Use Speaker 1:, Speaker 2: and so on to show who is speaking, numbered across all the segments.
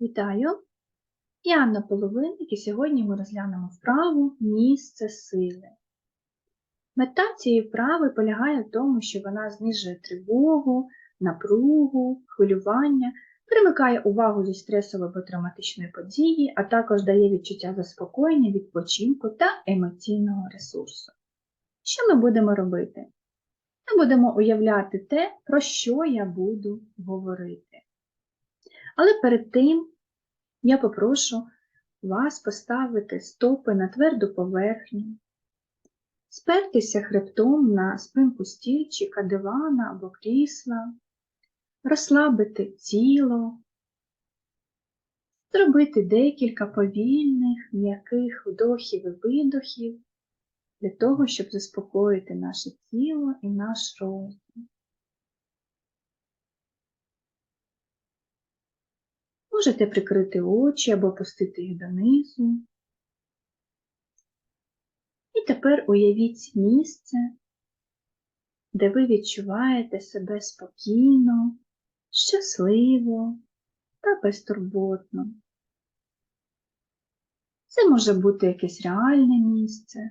Speaker 1: Вітаю! Я Анна Половинник і сьогодні ми розглянемо вправу місце сили. Мета цієї вправи полягає в тому, що вона знижує тривогу, напругу, хвилювання, перемикає увагу зі стресової або травматичної події, а також дає відчуття заспокоєння, відпочинку та емоційного ресурсу. Що ми будемо робити? Ми будемо уявляти те, про що я буду говорити. Але перед тим я попрошу вас поставити стопи на тверду поверхню, спертися хребтом на спинку стільчика, дивана або крісла, розслабити тіло, зробити декілька повільних, м'яких вдохів і видохів для того, щоб заспокоїти наше тіло і наш розум. Можете прикрити очі або опустити їх донизу. І тепер уявіть місце, де ви відчуваєте себе спокійно, щасливо та безтурботно. Це може бути якесь реальне місце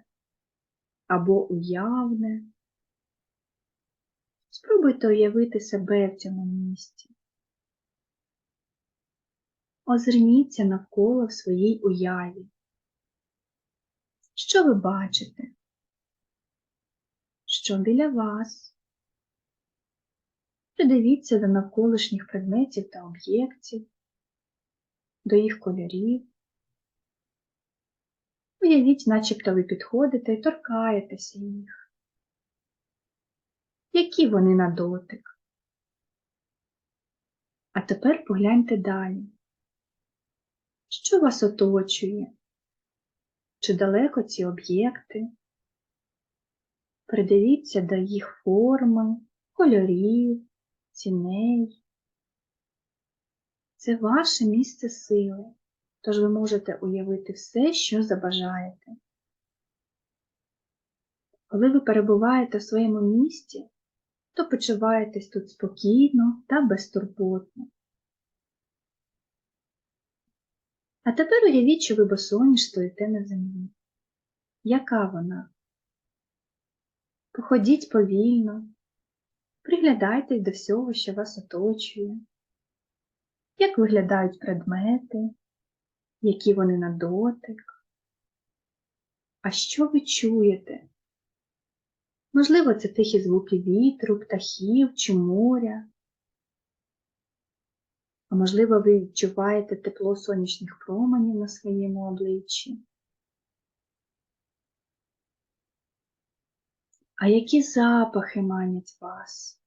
Speaker 1: або уявне. Спробуйте уявити себе в цьому місці. Озирніться навколо в своїй уяві. Що ви бачите? Що біля вас? Придивіться до навколишніх предметів та об'єктів, до їх кольорів. Уявіть, начебто ви підходите і торкаєтеся їх. Які вони на дотик? А тепер погляньте далі. Що вас оточує? Чи далеко ці об'єкти? Придивіться до їх форми, кольорів, ціней. Це ваше місце сили, тож ви можете уявити все, що забажаєте. Коли ви перебуваєте в своєму місті, то почуваєтесь тут спокійно та безтурботно. А тепер уявіть, що ви босоніж стоїте на землі. Яка вона? Походіть повільно, приглядайтесь до всього, що вас оточує, як виглядають предмети, які вони на дотик. А що ви чуєте? Можливо, це тихі звуки вітру, птахів чи моря. А можливо, ви відчуваєте тепло сонячних променів на своєму обличчі. А які запахи манять вас?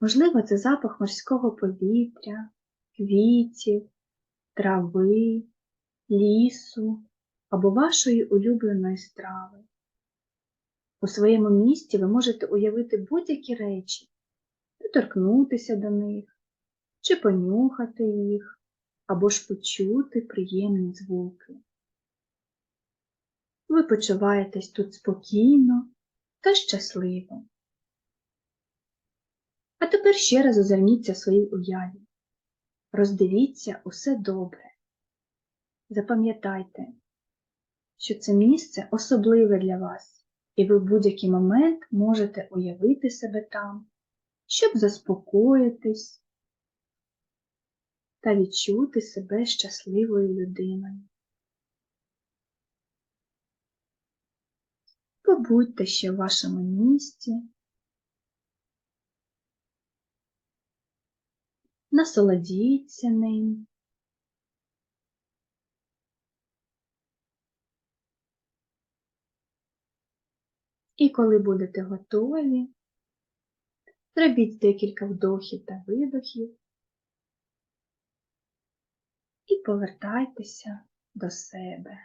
Speaker 1: Можливо, це запах морського повітря, квітів, трави, лісу або вашої улюбленої страви. У своєму місті ви можете уявити будь-які речі, доторкнутися до них, чи понюхати їх, або ж почути приємні звуки. Ви почуваєтесь тут спокійно та щасливо. А тепер ще раз озирніться своїй уяві. Роздивіться усе добре. Запам'ятайте, що це місце особливе для вас, і ви в будь-який момент можете уявити себе там, щоб заспокоїтись та відчути себе щасливою людиною. Побудьте ще в вашому місці, насолодіться ним. І коли будете готові, зробіть декілька вдохів та видохів і повертайтеся до себе.